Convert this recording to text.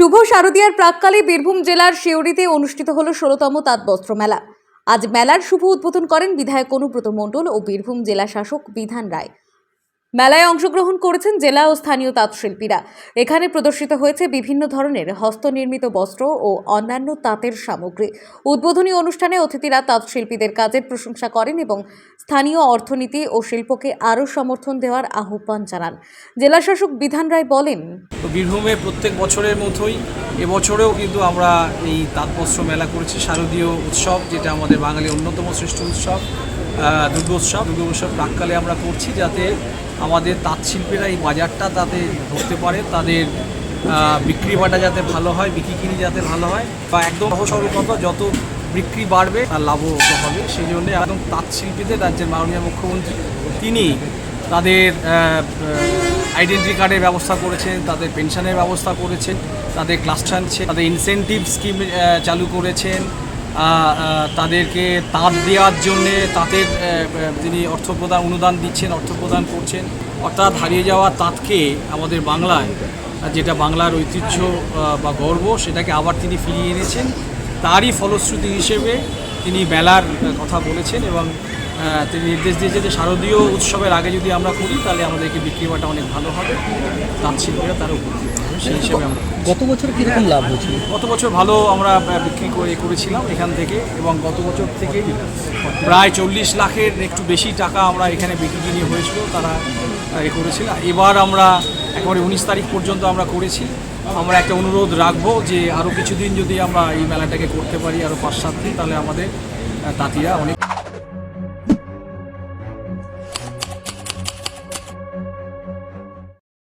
শুভ শারদীয়ার প্রাককালে বীরভূম জেলার শিউরিতে অনুষ্ঠিত হল ষোলতম তাঁতবস্ত্র মেলা। আজ মেলার শুভ উদ্বোধন করেন বিধায়ক অনুব্রত মণ্ডল ও বীরভূম জেলা শাসক বিধান রায়। মেলায় অংশগ্রহণ করেছেন জেলা ও স্থানীয় তাঁত শিল্পীরা এখানে প্রদর্শিত হয়েছে বিভিন্ন ধরনের হস্তনির্মিত বস্ত্র ও অন্যান্য তাঁতের সামগ্রী। উদ্বোধনী অনুষ্ঠানে অতিথিরা তাঁত শিল্পীদের কাজের প্রশংসা করেন এবং স্থানীয় অর্থনীতি ও শিল্পকে আরও সমর্থন দেওয়ার আহ্বান জানান। জেলাশাসক বিধান রায় বলেন, বীরভূমে প্রত্যেক বছরের মতোই এবছরেও কিন্তু আমরা এই তাঁতবস্ত্র মেলা করেছি। শারদীয় উৎসব, যেটা আমাদের বাঙালির অন্যতম শ্রেষ্ঠ উৎসব দুর্গোৎসব। দুর্গোৎসব প্রাককালে আমরা করছি যাতে আমাদের তাঁত শিল্পীরা এই বাজারটা তাতে ধরতে পারে, তাদের বিক্রি বাটা যাতে ভালো হয়, বিক্রি কিনি যাতে ভালো হয়, বা একদম কথা যত বিক্রি বাড়বে, তার লাভও হবে। সেই জন্য একদম তাঁত শিল্পীদের রাজ্যের মাননীয় মুখ্যমন্ত্রী, তিনি তাদের আইডেন্টি কার্ডের ব্যবস্থা করেছেন, তাদের পেনশনের ব্যবস্থা করেছেন, তাদের ক্লাস টানছে তাদের ইনসেনটিভ স্কিম চালু করেছেন। তাদেরকে তাঁত দেওয়ার জন্যে তাঁতের তিনি অর্থ প্রদান অনুদান দিচ্ছেন অর্থ প্রদান করছেন, অর্থাৎ হারিয়ে যাওয়া তাঁতকে আমাদের বাংলায় যেটা বাংলার ঐতিহ্য বা গর্ব, সেটাকে আবার তিনি ফিরিয়ে এনেছেন। তারই ফলশ্রুতি হিসেবে তিনি মেলার কথা বলেছেন এবং তিনি নির্দেশ দিয়েছে যে শারদীয় উৎসবের আগে যদি আমরা করি তাহলে আমাদেরকে বিক্রি বাটা অনেক ভালো হবে। তাঁত শিল্পীরা তার উপকৃত হবে সেই হিসেবে আমরা গত বছর কীরকম লাভ হয়েছিল? গত বছর ভালো আমরা বিক্রি করে করেছিলাম এখান থেকে এবং গত বছর থেকে প্রায় চল্লিশ লাখের একটু বেশি টাকা আমরা এখানে বিক্রি কিনে হয়েছিল তারা এ করেছিল। এবার আমরা একেবারে উনিশ তারিখ পর্যন্ত আমরা করেছি। আমরা একটা অনুরোধ রাখব যে আরও কিছুদিন যদি আমরা এই মেলাটাকে করতে পারি আরও পাঁচ সাত দিন তাহলে আমাদের তাঁতিরা অনেক